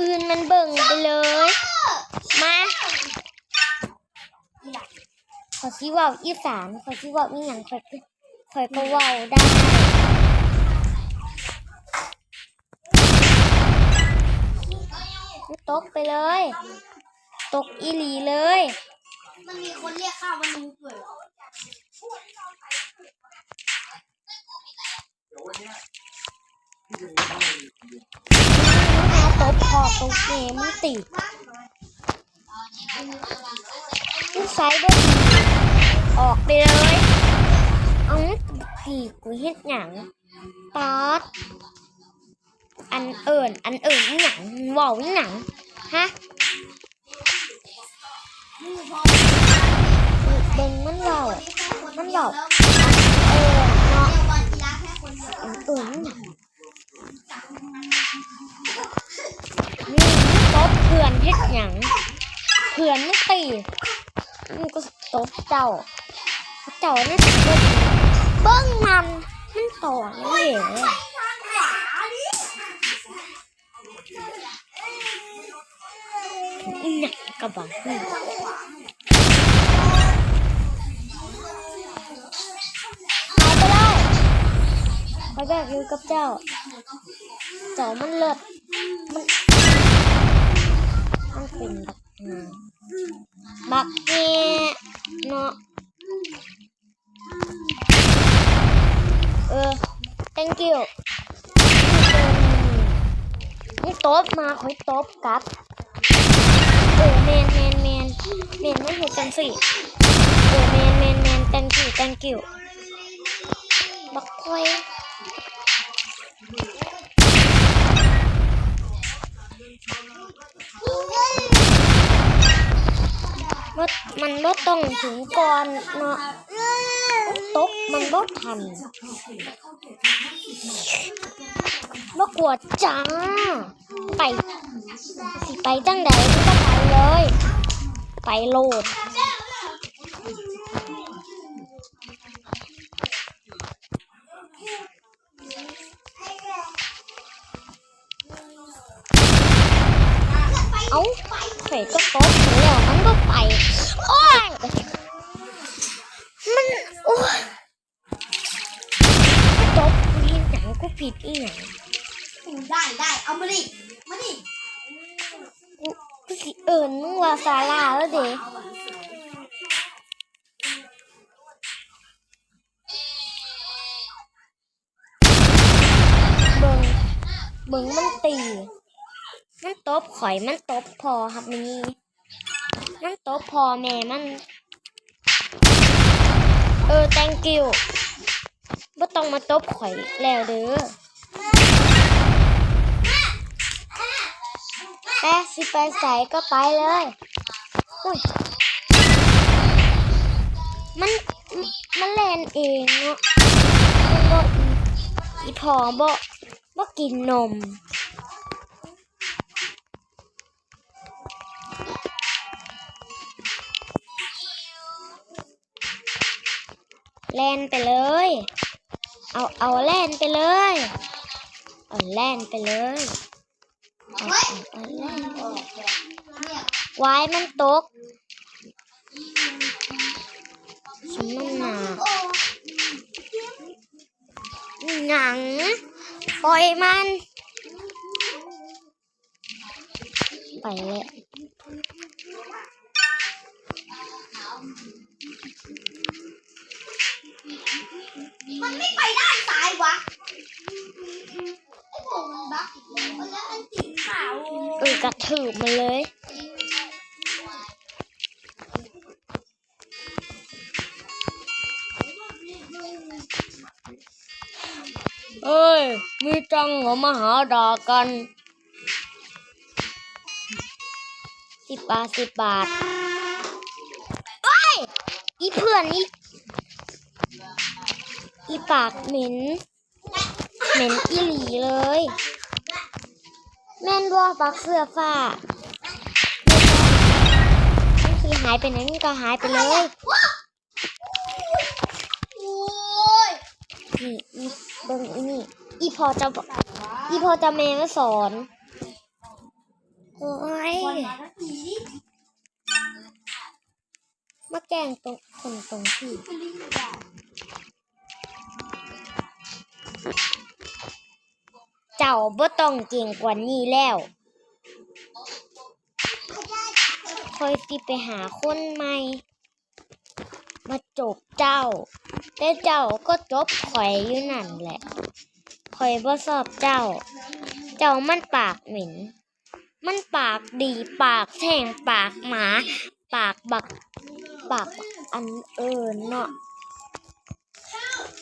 อื่นมันเบิ่งไปเลย มาขอชี้ว่าอีสานขอชี้ว่าอีหยังขอยขอยก็เว้าได้ตกไปเลย ตกอีหลีเลย มันมีคนเรียกข้าวมันนู เปิดตบพอตบเมมึงติมึงใส่บ่ดีออกไปเลยเอาผีกูเฮ็ดหยังป๊อดอันเอิ่นอันเอิ่นอีหยังว้าอีหยังฮะเบิ่งมันว้าวมันบอกเออเนาะอันเอิ่นอีหยังนี่มึงตบเพื่อนเฮ็ดหยังเพื่อนมึงตีมึงก็ตบเจ้าเจ้าน่าจะเบิ่งเบิ่งมันมันต่อเลยเหรออีหยังกระบอกนี่หายไปเลยไปแบบอยู่กับเจ้า เจ้ามันเลิศมัน เป็นบักงบักเงเนาะเออ thank you นี่ตบมาคอยตบกับเออแมนแมนแมนแมนไม่ถูกจังสิเออแมนแมนแมน thank you thank you บักคอย ว่ามันบ่ต้องถึงก่อนเนาะตกมันบ่ทันบ่กลัวจ้า ไป สิไปจังใดมันก็ไปเลย ไปโลดเอาเข่ก็ตบถึงแล้วมันก็ไป โอ้ย มัน โอ้ยกูตบกูเห็นหนัง กูผิดอีหยังได้ได้เอามาดิมาดิกูกูสิเอิญมึงว่าซาลาแล้วเด้เบิ่งเบิ่งมันตี มันตบข่อยมันตบพอครับนี่มันตบพอแม่มัน เออ thank you บ่ต้องมาตบข่อยแล้วเด้อแปสิไปใส่ก็ไปเลยอุ้ยมัน มันแลนเองเนาะบ่อีอีพอบ่บ่กินนมแลนไปเลย เอาเอาแล่นไปเลย เอาแล่นไปเลยเอาเอาแล่นไปเลยไว้มันตกสมน้ำหนาหนังปล่อยมัน ไปแล้ว ระถืบมาเลยเอ้ย มีจังเหรอมาหาด่ากัน สิบบาทสิบบาทเอ้ย อีเพื่อนอีอีปากเหม็น เหม็นอีหลีเลย แม่นบ่ปักเสื้อฟ้ามันสิหายไปไหนมันก็หายไปเลย โอ้ยนี่อีเบิ่งอีนี่ อีพอจะบอกอีพอจะแม่มาสอนโอ้ยวันมาทักทีดิมาแกล้งตรงคนตรงที่คือลิ้นอยู่ได้ เจ้าบ่ต้องเก่งกว่านี้แล้วคอยสิไปหาคนใหม่ มาจบเจ้า แต่เจ้าก็จบข่อยอยู่นั่นแหละข่อยบ่ชอบเจ้า เจ้ามันปากเหม็น มันปากดีปากแทงปากหมา ปากบัก ปากอันเอินเนาะ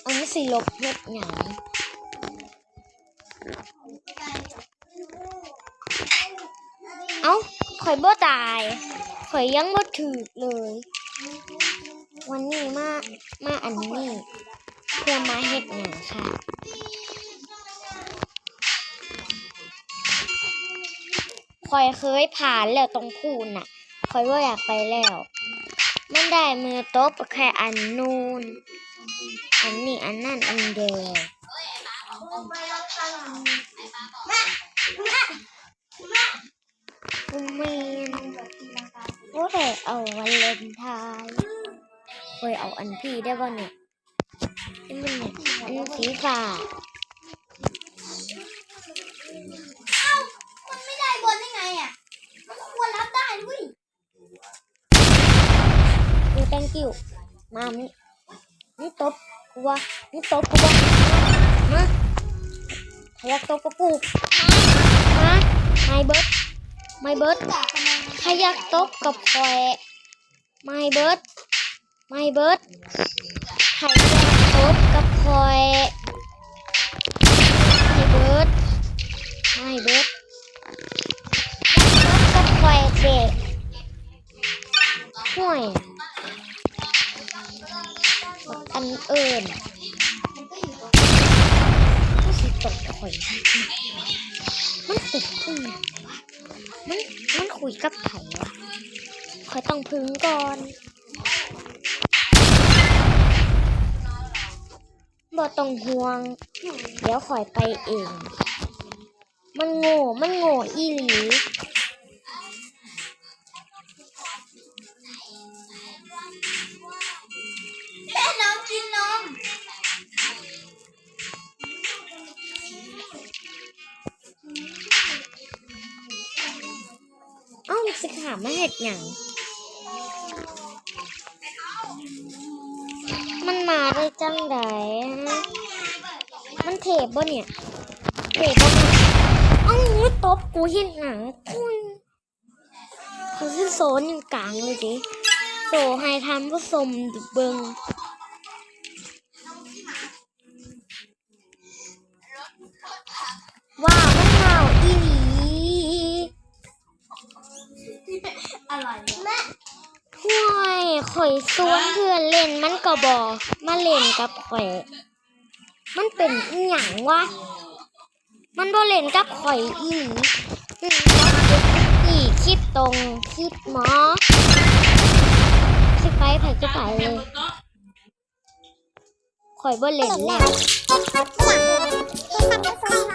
อันนี้สิลบเฮ็ดหยัง เอ้าข่อยบ่ตาย ข่อยยังบ่ถูกเลย วันนี้มา มาอันนี้ เพื่อมาเฮ็ดหยังค่ะข่อยเคยผ่านแล้วตรงพูนน่ะข่อยว่าอยากไปแล้วมันได้มือตบแค่อันนูนอันนี้อันนั่นอันเดียว เมนว่าแต่เอาวันเลนไทน์เคยเอาอันพี่ได้บ่เนี่ยนี่มันเนี่ยอันสีฟ้าเอ้ามันไม่ได้บนได้ไงอะ มันควรรับได้ด้วยดู thank you มานี่นี่ตบกูวะนี่ตบกูวะมาใครอยากตบกับกูมาไม่เบิร์ด ไม่เบิร์ดจากทำไมใครอยากตบกับคอยไม่เบิร์ดไม่เบิร์ดใครอยากตบกับคอยไม่เบิร์ดไม่เบิร์ดอยากตบกับคอยเด็กห่วยบักอันเอิญมันก็อยู่ตรงก็สิตบคอย คุยกับไผ่วะคอยต้องพึ่งก่อนบ่ต้องห่วง เดี๋ยวคอยไปเอง มันโง่ มันโง่อีหลี มาเห็ดหยังมันมาได้จังไดมันเทบบ่เนี่ยเทบบ่เอ้ามึงตบกูเห็นหนังคุณเขาคือโซนอยู่กลางเลยดิโซให้ทำผู้ชมดุเบิง อะไรแม่ห่วยข่อยสวนเพื่อนเล่นมันก็บอมาเล่นกับข่อย มันเป็นอีหยังวะ มันบ่เล่นกับข่อยอีหลีอืมอีคิดตรงคิดหมอสิดไปไผก็ไปเลยข่อยบ่เล่นแล้วมันก็เฮ็ดกันอย่างต่